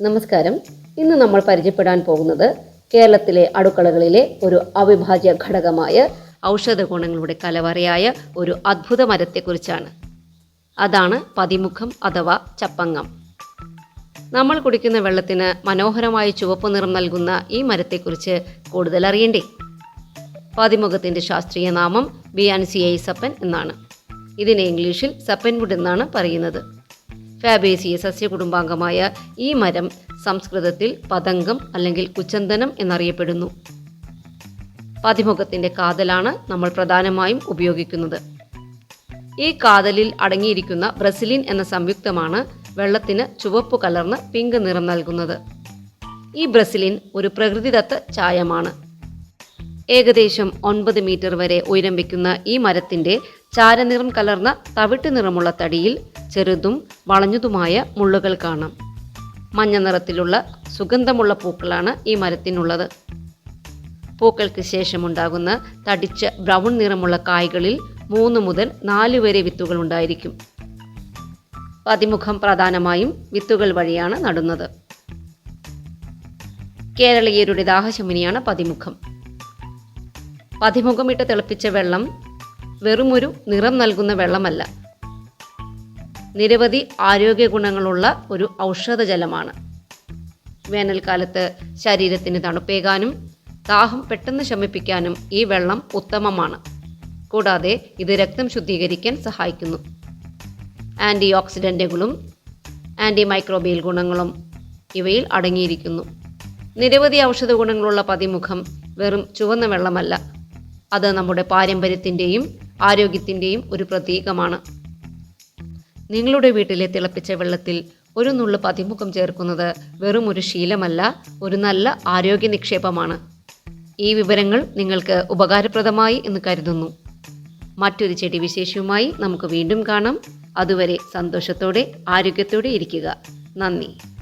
നമസ്കാരം. ഇന്ന് നമ്മൾ പരിചയപ്പെടാൻ പോകുന്നത് കേരളത്തിലെ അടുക്കളകളിലെ ഒരു അവിഭാജ്യ ഘടകമായ ഔഷധ ഗുണങ്ങളുടെ കലവറയായ ഒരു അത്ഭുത മരത്തെക്കുറിച്ചാണ്. അതാണ് പതിമുഖം അഥവാ ചപ്പങ്ങം നമ്മൾ കുടിക്കുന്ന വെള്ളത്തിന് മനോഹരമായ ചുവപ്പ് നിറം നൽകുന്ന ഈ മരത്തെക്കുറിച്ച് കൂടുതൽ അറിയണ്ടേ? പതിമുഖത്തിന്റെ ശാസ്ത്രീയ നാമം ബിയാൻസിയൈ സപ്പൻ എന്നാണ്. ഇതിനെ ഇംഗ്ലീഷിൽ സപ്പൻവുഡ് എന്നാണ് പറയുന്നത്. ഫാബേസിയ സസ്യകുടുംബാംഗമായ ഈ മരം സംസ്കൃതത്തിൽ പതംഗം അല്ലെങ്കിൽ കുച്ചന്തനം എന്നറിയപ്പെടുന്നു. പതിമുഖത്തിന്റെ കാതലാണ് നമ്മൾ പ്രധാനമായും ഉപയോഗിക്കുന്നത്. ഈ കാതലിൽ അടങ്ങിയിരിക്കുന്ന ബ്രസിലിൻ എന്ന സംയുക്തമാണ് വെള്ളത്തിന് ചുവപ്പ് കലർന്ന് പിങ്ക് നിറം നൽകുന്നത്. ഈ ബ്രസിലിൻ ഒരു പ്രകൃതിദത്ത ചായമാണ്. ഏകദേശം ഒൻപത് മീറ്റർ വരെ ഉയരം വയ്ക്കുന്ന ഈ മരത്തിന്റെ ചാരനിറം കലർന്ന തവിട്ട് നിറമുള്ള തടിയിൽ ചെറുതും വളഞ്ഞതുമായ മുള്ളുകൾ കാണാം. മഞ്ഞ നിറത്തിലുള്ള സുഗന്ധമുള്ള പൂക്കളാണ് ഈ മരത്തിനുള്ളത്. പൂക്കൾക്ക് ശേഷമുണ്ടാകുന്ന തടിച്ച ബ്രൗൺ നിറമുള്ള കായ്കളിൽ മൂന്ന് മുതൽ നാല് വരെ വിത്തുകൾ ഉണ്ടായിരിക്കും. പതിമുഖം പ്രധാനമായും വിത്തുകൾ വഴിയാണ് നടുന്നത്. കേരളീയരുടെ ദാഹശമനിയാണ് പതിമുഖം പതിമുഖമിട്ട് തിളപ്പിച്ച വെള്ളം വെറുമൊരു നിറം നൽകുന്ന വെള്ളമല്ല. നിരവധി ആരോഗ്യ ഗുണങ്ങളുള്ള ഒരു ഔഷധ ജലമാണ് വേനൽക്കാലത്ത് ശരീരത്തിന് തണുപ്പേകാനും ദാഹം പെട്ടെന്ന് ശമിപ്പിക്കാനും ഈ വെള്ളം ഉത്തമമാണ്. കൂടാതെ ഇത് രക്തം ശുദ്ധീകരിക്കാൻ സഹായിക്കുന്നു. ആന്റി ഓക്സിഡന്റുകളും ആന്റി മൈക്രോബിയൽ ഗുണങ്ങളും ഇവയിൽ അടങ്ങിയിരിക്കുന്നു. നിരവധി ഔഷധ ഗുണങ്ങളുള്ള പതിമുഖം വെറും ചുവന്ന വെള്ളമല്ല. അത് നമ്മുടെ പാരമ്പര്യത്തിന്റെയും ആരോഗ്യത്തിന്റെയും ഒരു പ്രതീകമാണ്. നിങ്ങളുടെ വീട്ടിലെ തിളപ്പിച്ച വെള്ളത്തിൽ ഒരു നുള്ളു പതിമുഖം ചേർക്കുന്നത് വെറും ഒരു ശീലമല്ല ഒരു നല്ല ആരോഗ്യ നിക്ഷേപമാണ്. ഈ വിവരങ്ങൾ നിങ്ങൾക്ക് ഉപകാരപ്രദമായി എന്ന് കരുതുന്നു. മറ്റൊരു ചെടി വിശേഷവുമായി നമുക്ക് വീണ്ടും കാണാം. അതുവരെ സന്തോഷത്തോടെ ആരോഗ്യത്തോടെ ഇരിക്കുക. നന്ദി.